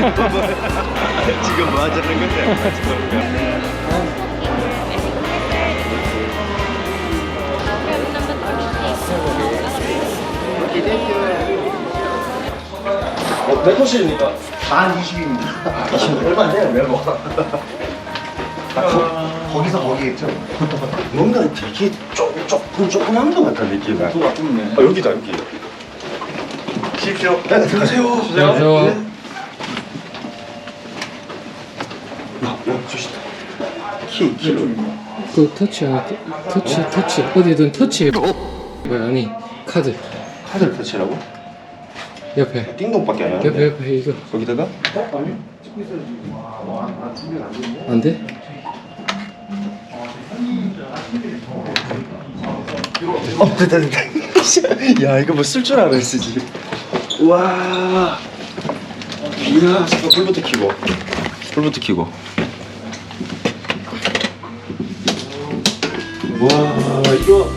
지금 뭐, 지금 뭐 하자는 건데? 어, 몇 호실입니까? 만 20입니다. 얼마 안 돼요, 매번. 거기서 거기겠죠? 뭔가 되게 조금, 조금, 조그만 것 같다, 느낌이. 또. 아, 여기다, 여기. 십시오. 네, 들어가세요. 안녕하세요. 주시다. 키, 키로. 그 터치 터치 터치 어디든 터치 뭐야 아니 카드 카드를 터치라고? 옆에 띵동밖에 안 옆에 하는데. 옆에 이거 거기다가? 안 돼? 어, 됐다, 됐다. 야, 이거 뭐 쓸 줄 알아야 쓰지. 와. 이야, 잠깐 불부터 켜고. 불부터 켜고. 와, 이거.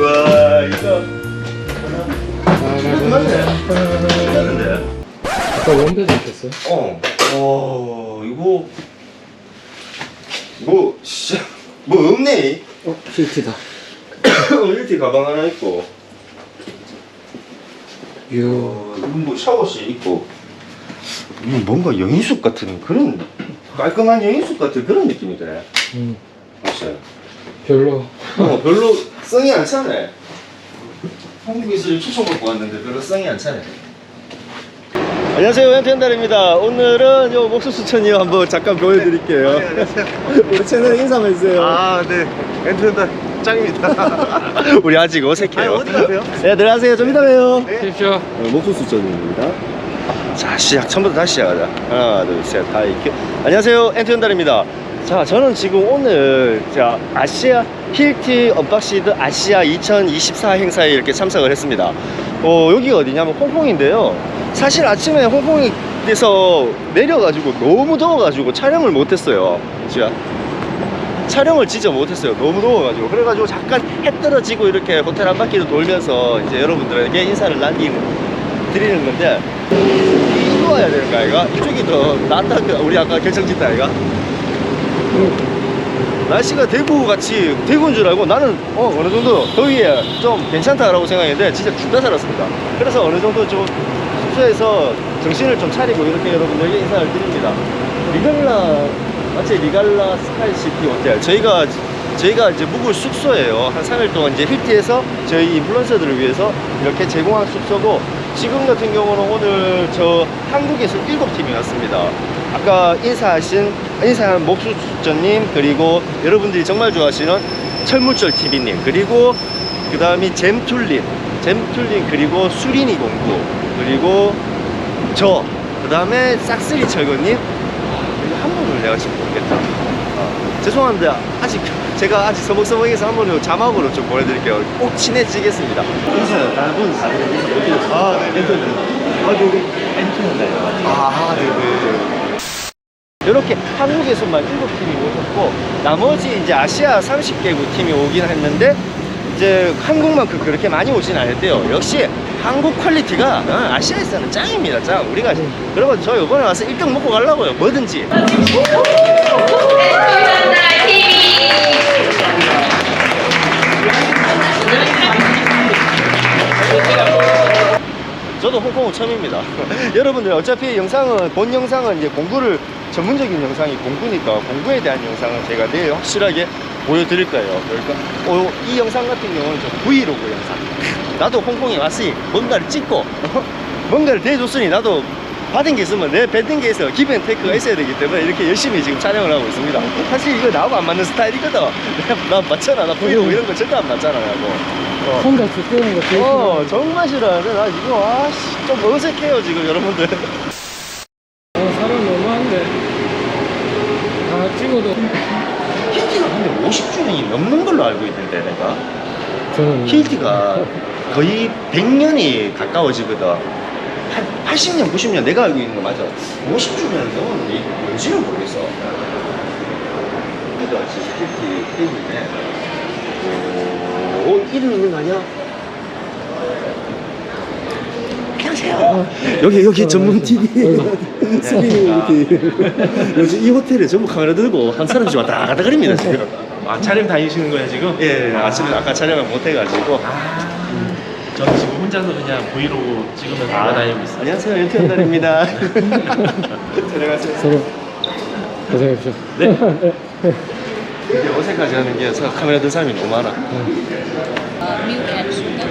와, 이거. 아 끝났네. 아까 원배도 있었어 어. 어, 이거. 뭐, 진짜. 뭐 없네. 어 히트다 이렇게 가방 하나 있고. 유 어, 이건 뭐 샤워실 있고 뭔가 영인숙 같은 그런 깔끔한 영인숙 같은 그런 느낌이 드네 음, 맞아요. 별로. 어, 별로 성이 안 차네. 한국에서 추천 받고 왔는데 별로 성이 안 차네. 안녕하세요. 웬텐달입니다. 오늘은 요 목수수천이요. 한번 잠깐 보여드릴게요. 안녕하세요. 우리 채널 인사만 해주세요. 네. 엔트랜다 짱입니다. 우리 아직 어색해요. 아, 어디 가세요? 네 안녕하세요. 좀 이따 봬요. 십시오 어, 목수수전입니다. 자, 시작. 처음부터 다시 시작하자. 하나, 둘, 셋, 다 이렇게. 안녕하세요. 엔트현달입니다. 자, 저는 지금 오늘 자, 아시아 힐티 언박시드 아시아 2024 행사에 이렇게 참석을 했습니다. 어, 여기가 어디냐면 홍콩인데요. 사실 아침에 홍콩에서 내려가지고 너무 더워가지고 촬영을 못했어요. 진짜. 촬영을 진짜 못했어요. 너무 더워가지고. 그래가지고 잠깐 해 떨어지고 이렇게 호텔 한 바퀴를 돌면서 이제 여러분들에게 인사를 남기는, 드리는 건데, 와야 되는 거 아이가? 이쪽이 더 낫다, 그 우리 아까 결정짓다 아이가? 날씨가 대구 같이 대구인 줄 알고 나는 어, 어느 정도 더위에 좀 괜찮다라고 생각했는데 진짜 죽다 살았습니다. 그래서 어느 정도 좀 숙소에서 정신을 좀 차리고 이렇게 여러분들에게 인사를 드립니다. 리갈라 마치 리갈라 스카이시티 호텔 저희가 저희가 이제 묵을 숙소예요. 한 3일 동안 이제 힐티에서 저희 인플루언서들을 위해서 이렇게 제공한 숙소고 지금 같은 경우는 오늘 저 한국에서 7팀이 왔습니다. 아까 인사하신 인사한 목수수전님 그리고 여러분들이 정말 좋아하시는 철물절 TV님 그리고 그 다음이 잼툴님 잼툴님 그리고 수린이 공구 그리고 저 그 다음에 싹쓸이 철거님. 아, 한 분을 내가 지금 모르겠다. 아, 죄송한데 아직 제가 아직 서먹서먹해서 한 번은 자막으로 좀 보내드릴게요. 꼭 친해지겠습니다. 인사 다른 분 아, 네, 엔터는 아, 여기 엔터는 아, 네, 네. 이렇게 한국에서만 7팀이 오셨고 나머지 이제 아시아 30개국 팀이 오긴 했는데 이제 한국만큼 그렇게 많이 오진 않았대요. 역시 한국 퀄리티가 어, 아시아에서는 짱입니다 짱. 우리가 여러분 저 이번에 와서 1등 먹고 가려고요 뭐든지 저도 홍콩은 처음입니다. 여러분들 어차피 영상은 본 영상은 이제 공부를 전문적인 영상이 공부니까 공부에 대한 영상을 제가 내일 확실하게 보여드릴 거예요. 그러니까 어, 이 영상 같은 경우는 좀 브이로그 영상. 나도 홍콩에 왔으니 뭔가를 찍고 뭔가를 대줬으니 나도 받은 게 있으면 내 받은 게 있어 기벤 테이크가 있어야 되기 때문에 이렇게 열심히 지금 촬영을 하고 있습니다. 사실 이거 나하고 안 맞는 스타일이거든. 나 맞잖아. 나 브이로그 이런 거 절대 안 맞잖아. 나고. 어. 혼자 쓰는 거 제일 어 정말 싫어하는데 나 이거 아씨 좀 어색해요 지금 여러분들 어, 사람 너무 한데 다 찍어도 힐티가 근데 50주년이 넘는 걸로 알고 있는데 내가 저는 힐티가 거의 100년이 가까워지거든 한 80년 90년 내가 알고 있는 거 맞아 50주년 넘었는데 뭔지는 모르겠어 이거 진짜 힐티 팬이네 오, 오 이름 있는 거 아니야? 그냥 안녕하세요. 여기 여기 전문 TV. 요즘 이 호텔에 전부 카메라 들고 한 사람씩 왔다 갔다 그립니다 지금. 아 촬영 다니시는 거예요 지금? 예, 예, 아침에 아까 촬영을 못 해가지고. 저는 지금 혼자서 그냥 브이로그 찍으면서 돌아다니고 있어요. 안녕하세요 엔트현달입니다. 촬영하세요. 서로 고생하십시오. 네. 이게 어색하지 않은 게 서- 카메라 든 사람이 너무 많아. uh, milk and sugar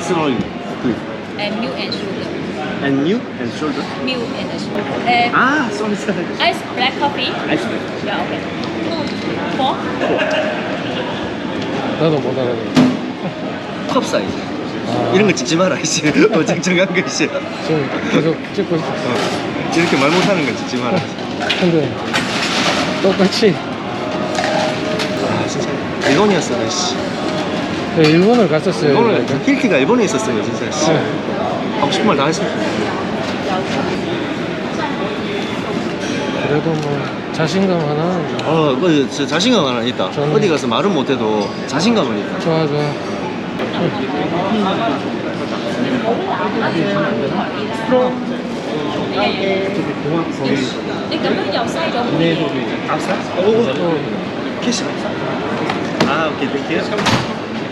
Slowly. and milk and sugar And you and shoulder. milk and sugar and 아, sorry, sorry. ice black coffee 아이스. yeah okay four 나도 못 알아듣어. 컵 사이즈. 이런 거 찍지 마라 이씨. 어, 정정한 거 이씨. 어, 지금 계속 찍고 있어. 이렇게 말 못하는 거 찍지 마라. 근데 똑같이 아, 진짜. 일본이었어, 이씨. 네, 일본을 갔었어요. 오늘 힐티가 일본에 있었어요, 진짜. 씨. 네. 하고 싶은 말 다 했어. 그래도 뭐 자신감 하나 어, 그, 저 자신감 하나 있다. 어디 가서 말은 못해도 자신감은 있다. 좋아 좋아. Đi cắm nước dầu xoay rồi 캐시. 아, 오케이, 땡큐.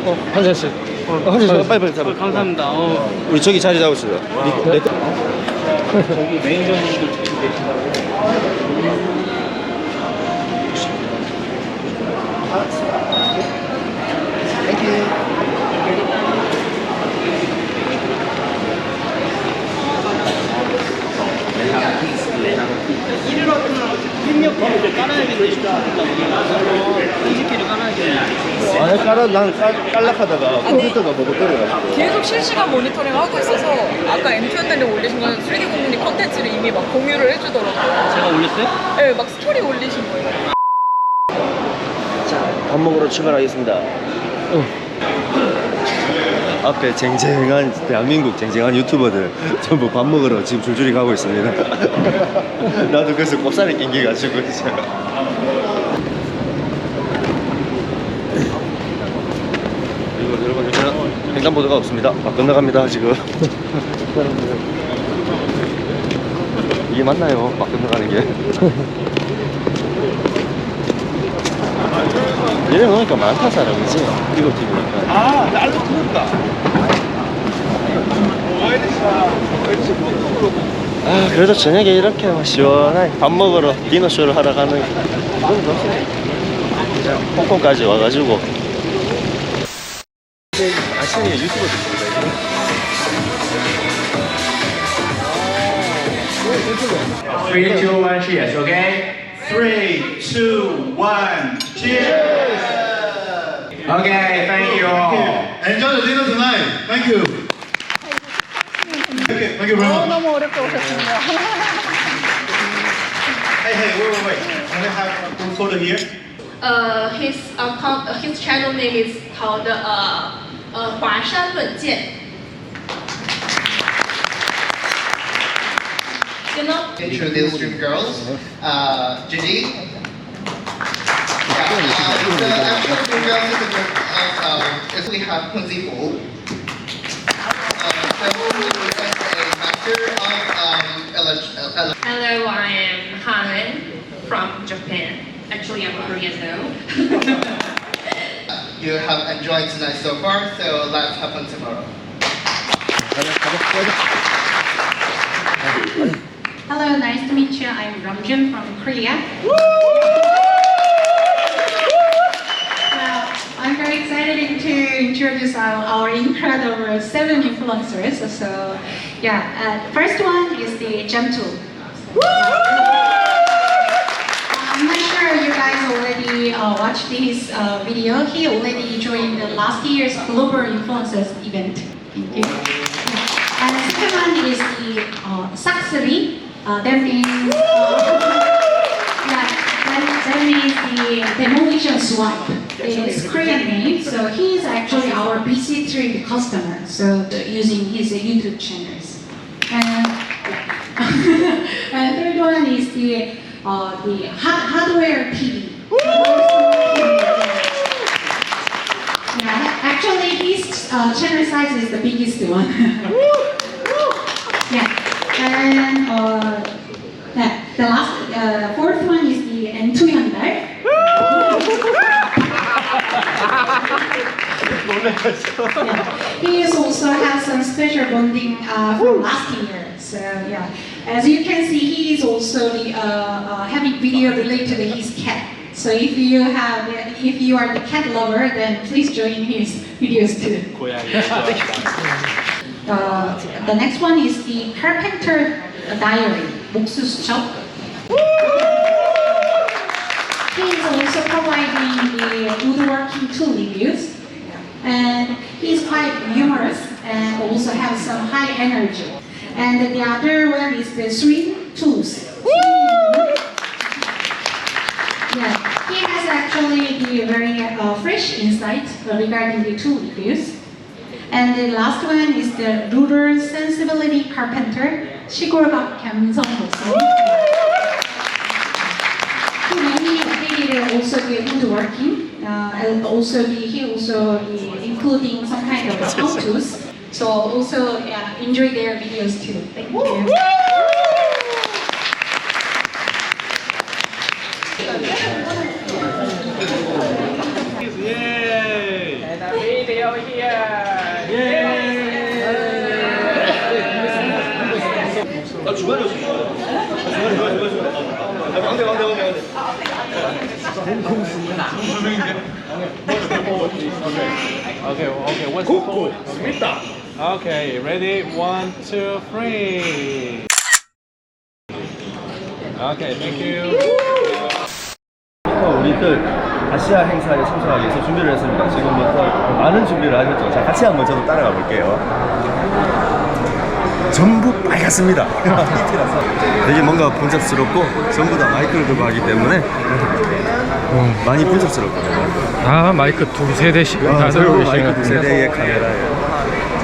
어, 한 잔씩. 어, 빨리 빨리 빨리 잡아. 감사합니다. 우리 저기 자리 잡으시죠. 네. 네. 아니 깔아 난 깔, 깔락하다가 컴퓨터가 보고 떨어가지고 계속 실시간 모니터링 하고 있어서 아까 MTN들이 올리신 건 3D 공문이 컨텐츠를 이미 막 공유를 해주더라고요. 제가 올렸어요? 네, 막 스토리 올리신 거예요. 밥 먹으러 출발하겠습니다. 어. 앞에 쟁쟁한 대한민국 쟁쟁한 유튜버들 전부 밥 먹으러 지금 줄줄이 가고 있습니다. 나도 그래서 꼽살이 낑겨가지고 이제. 그리고 여러분 여기는 횡단보도가 없습니다. 막 건너갑니다 지금. 이게 맞나요? 막 건너가는 게. 보니까 많다 사람이지 이거 팀이니까 아 날도 부럽다. 아 그래도 저녁에 이렇게 막 시원하게 밥 먹으러 디너쇼를 하러 가는 그건 좋지 홍콩까지 와가지고 아시는 유튜버들 있습니다 Three, two, one, cheers, okay? Three, two, one, cheers! Okay, thank you all. Enjoy the dinner tonight. Thank you. Thank you, thank you very much. 너무 어렵게 오셨습니다. Hey, hey, wait, wait, wait. Can I have a full photo here? uh, his account, uh, his channel name is called uh, uh, 华山论剑. You know, introduce Dream Girls, uh, Gigi. Yeah, uh, the actual Dream Girls is a group of, um, is we have Kunzi Hu. Uh, so Kunzi Hu is a master of, um, elect- uh, Hello, I am Han from Japan. Actually, I'm Korean though. you have enjoyed tonight so far, so let's have fun tomorrow. Hello, nice to meet you. I'm Ramjun from Korea. I'm very excited to introduce our, our incredible seven influencers. So, yeah, uh, first one is the Gentle. I'm not sure you guys already uh, watched his uh, video. He already joined the last year's Global Influencers event. Thank you. And the second one is the uh. Uh, that means uh, yeah, that, that means the demolition swipe. It's Korean name. So he is actually our BC Trip customer. So the, using his YouTube channels. And yeah. and third one is the uh, the hard, hardware TV. Yeah, actually his uh, channel size is the biggest one. And uh, the, the last, uh, fourth one is the N2 Hyundai. Yeah. He is also has some special bonding uh, from last year. So yeah, as you can see, he is also the, uh, uh, having video related to his cat. So if you have, if you are the cat lover, then please join his videos too. Uh, the next one is the Carpenter Diary, 목수수첩. He is also providing the woodworking tool reviews. And he's quite humorous and also has some high energy. And the other one is the swing tools. Yeah, he has actually the very uh, fresh insight regarding the tool reviews. And the last one is the rural sensibility carpenter, 시골각 감성 목소리. He mainly did also the woodworking, uh, and also the, he also the, including some kind of home tools. So also yeah, enjoy their videos too. Thank you. Okay, okay, what's the code? Okay, ready? One, two, three. Okay, thank you. 우리들 아시아 행사에 참석하기 위해서 준비를 했습니다. 지금부터 많은 준비를 하셨죠. 자, 같이 한번 저도 따라가 볼게요. 전부 빨갛습니다. 되게 뭔가 번잡스럽고 전부 다 마이크를 들고 하기 때문에 많이 번잡스럽거든요. 아 마이크 두세 대씩 아, 다 들고 마이크 계시네. 두 세 대의 카메라에.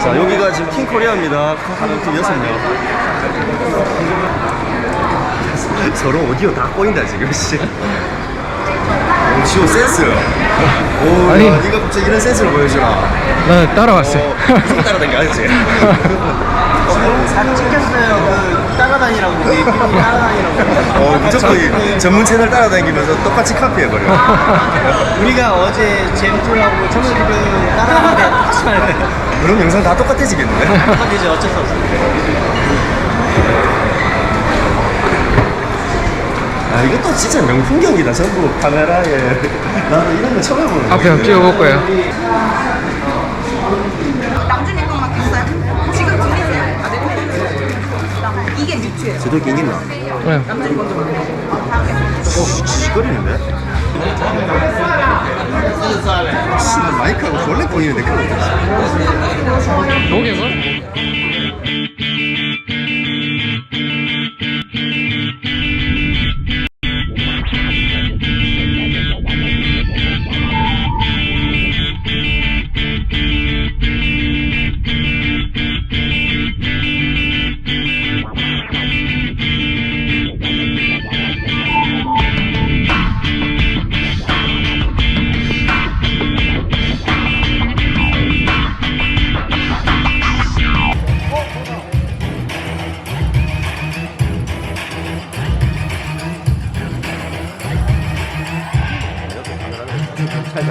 자, 여기가 지금 킹 코리아입니다. 하는 팀 여섯 명. 서로 오디오 다 꼬인다 지금 씨. 오, 지호 센스. 오, 아니. 야, 네가 갑자기 이런 센스를 보여주나? 나 따라왔어요. 어, 무슨 따라다니 알지? 사진 찍혔어요. 그 따라다니라고 따라다니라고. 어, 무조건 이 전문 채널 따라다니면서 똑같이 카피해버려. 우리가 어제 잼투하고 청소기를 따라하는데 똑같이 말해. 그럼 영상 다 똑같아지겠는데? 똑같이지 어쩔 수 없어. 아 이것도 진짜 명품경이다 전부 카메라에 나도 이런 거 처음 해보는 앞에 한번 찍어볼 거예요. 다들? 이게 뮤트예요. 제도 끼겠나? 네. 씨발 마이크하고 원래 보이는데 그거 여기서? Ladies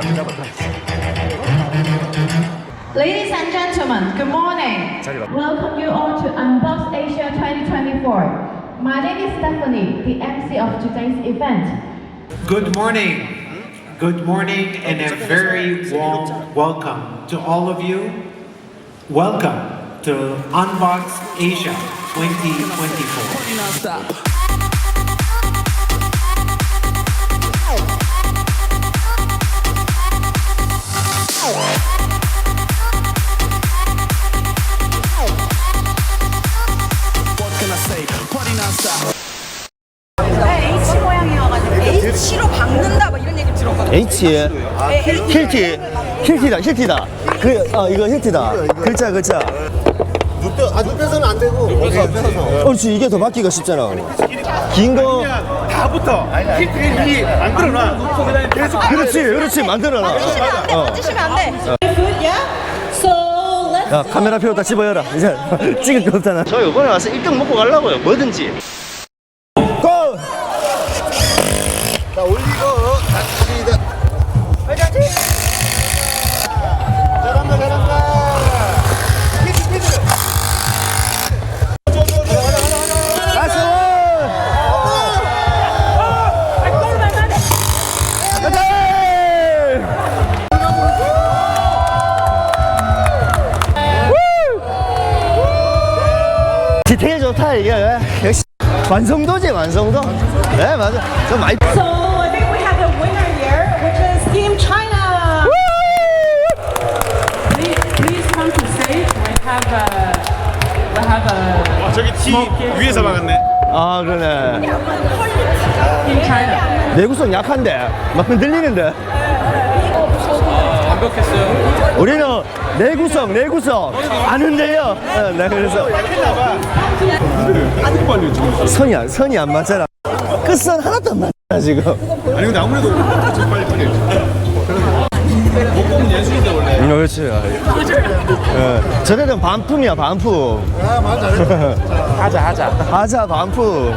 and gentlemen, good morning. Welcome you all to Unbox Asia 2024. My name is Stephanie, the MC of today's event. Good morning. Good morning and a very warm welcome to all of you. Welcome to Unbox Asia 2024. H 모양이어가지고 H로 박는다 뭐 이런 얘기 들었거든요. H 힐티 힐티다 힐티다 그 어, 이거 힐티다 글자 글자 눕혀, 아, 눕혀서는 안 되고. 눕혀서, 눕혀서. 옳지 이게 더 받기가 쉽잖아 긴거 다 붙어. 힐 만들어놔. 그렇지 그렇지 만들어놔 안 돼, 어. 만지시면 안 돼. Let's 야 카메라 필요 다 집어여라. 이제 찍을 거 없잖아. 저 이번에 와서 1등 먹고 가려고요 뭐든지 완성도지 완성도 네 맞아 저 많이 So I think we have a winner here, which is Team China. Please, please come to stage. We have a, we have a 아, 저기 티 위에서 막았네. 아 그러네 Team China. 내구성 약한데 막 흔들리는데 완벽했어요. 우리는 내구성 내구성. 안 흔들려 어, 네, 그래서. 선이 안 선이 안 맞잖아. 끝선 하나도 안 맞아 지금. 아니 근데 아무래도 좀 빨리 빨리. 목공은 예술인데 원래. 음, 그렇지. 어, 저래는 반품이야 반품. 아 맞아. 하자 하자. 하자 반품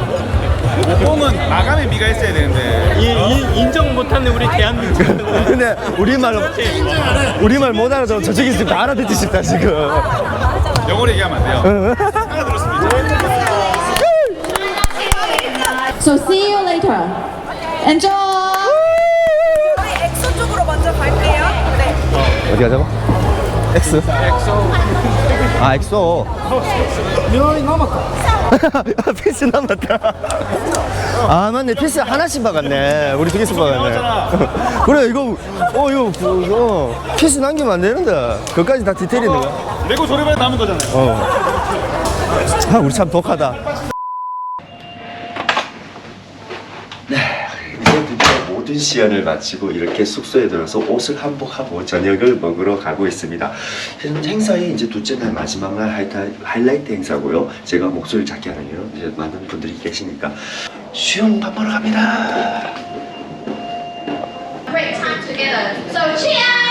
목공은 마감에 미가 있어야 되는데 이, 이 인정 못하는 우리 대한민국 근데 우리말 우리말 못 알아서 저 저기 지금 다 알아듣기 쉽다 지금. 영어로 얘기하면 안 돼요 하나 들었습니다 So see you later. Enjoy. 어디 가자고? 엑스. 엑소. 아 엑소. 4 패스 남았다. 아 맞네 패스 하나씩 박았네. 우리 두개씩 박았네. 그래 이거 어 이거 그, 어, 이거 패스 남기면 안 되는데. 그까지 다 디테일인데. 내고 조립에 남은 거잖아요. 어. 아 우리 참 독하다. 시연을 마치고 이렇게 숙소에 들어서 옷을 한복하고 저녁을 먹으러 가고 있습니다. 현- 행사의 이제 둘째 날 마지막 날 하이라이트 행사고요. 제가 목소리를 작게 하는 이유 이제 많은 분들이 계시니까 쉬운 밥 먹으러 갑니다. Great time together. So cheers.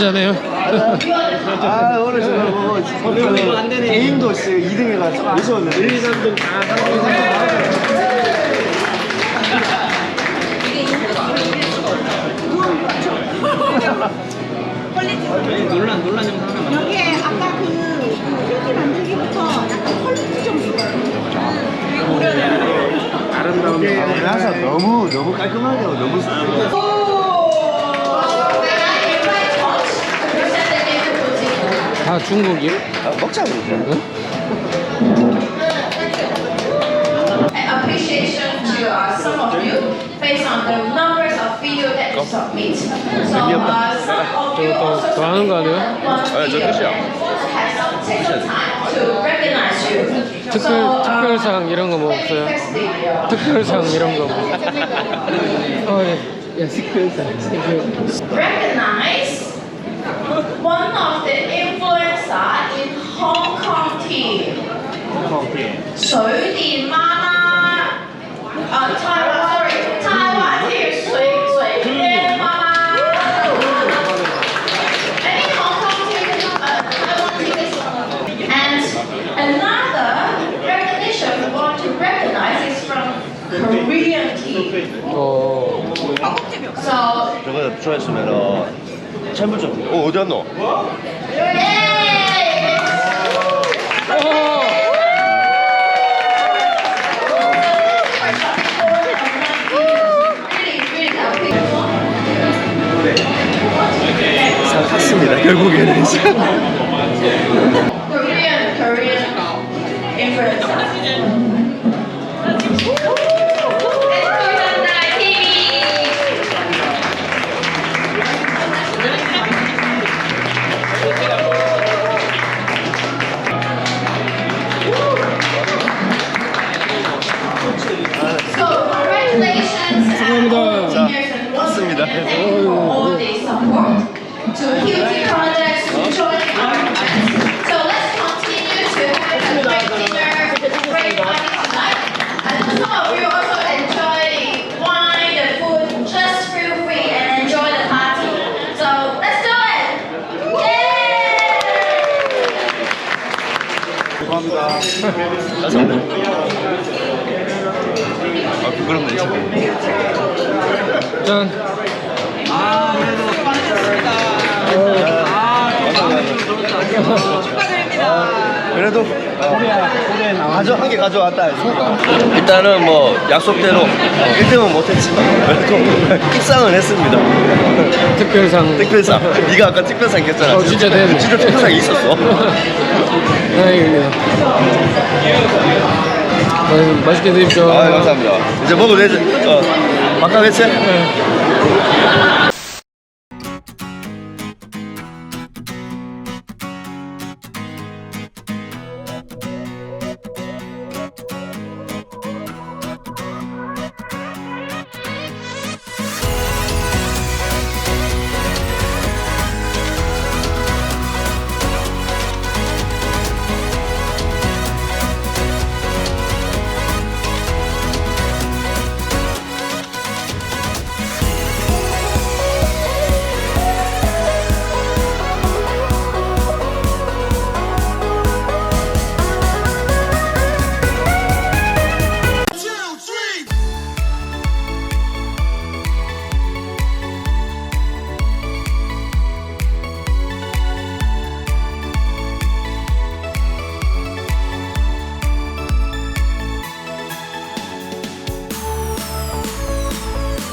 한잔해요. 아, 오늘 저 뭐, 그 게임도 2등 해가지고 아쉬웠는데. 1, 2, 3등 다 논란 논란 좀 하나 여기에 아까 그, 그 흙이 만들기부터 약간 퀄리티 점수. 아름다운 그래서 너무 너무 깔끔하게 너무 다 중국이요? 아, 먹자 그러죠. appreciation to uh, some of you based on the numbers of video that you submit. So uh, some of you also 더 하는 거 아니에요? 네, 저 끝이야. Has some take some time to recognize you. 특별 So, uh, 특별상 이런 거 뭐 없어요? festival. 특별상 이런 거. 뭐. 어, 예. 야, 특별상. 특별. recognize one of the influencer in Hong Kong team. 水电妈妈，呃，台湾，sorry，台湾 team 水水电妈妈。Any Hong Kong team, uh, Taiwan team is, and another recognition we want to recognize is from Korean team. 어. So 저거 좋아했으면 어 챔프 좀. 어 어디 갔노? 했는데 잘 탔습니다 결국에는 Korean, Korean So, congratulations. 감사합니다. 자, 탔습니다. To Hilti Projects, to joining our events. So let's continue to have a great dinner, great party tonight. And some of you also enjoy the wine, the food, just feel free and enjoy the party. So let's do it! Yay! 아, 부끄럽네, 진짜. 짠. 아, 그래도 가져 한 개 가져왔다. 일단은 뭐 약속대로 1등은 못했지만 그래도 입상을 했습니다. 특별상. 특별상. 네가 아까 특별상 했잖아. 어, 진짜 됐네. 진짜 특별상 있었어. 다행입니다. 아, 맛있게 드십시오. 아 감사합니다. 이제 먹어도 되지? 어. 바깥 회체?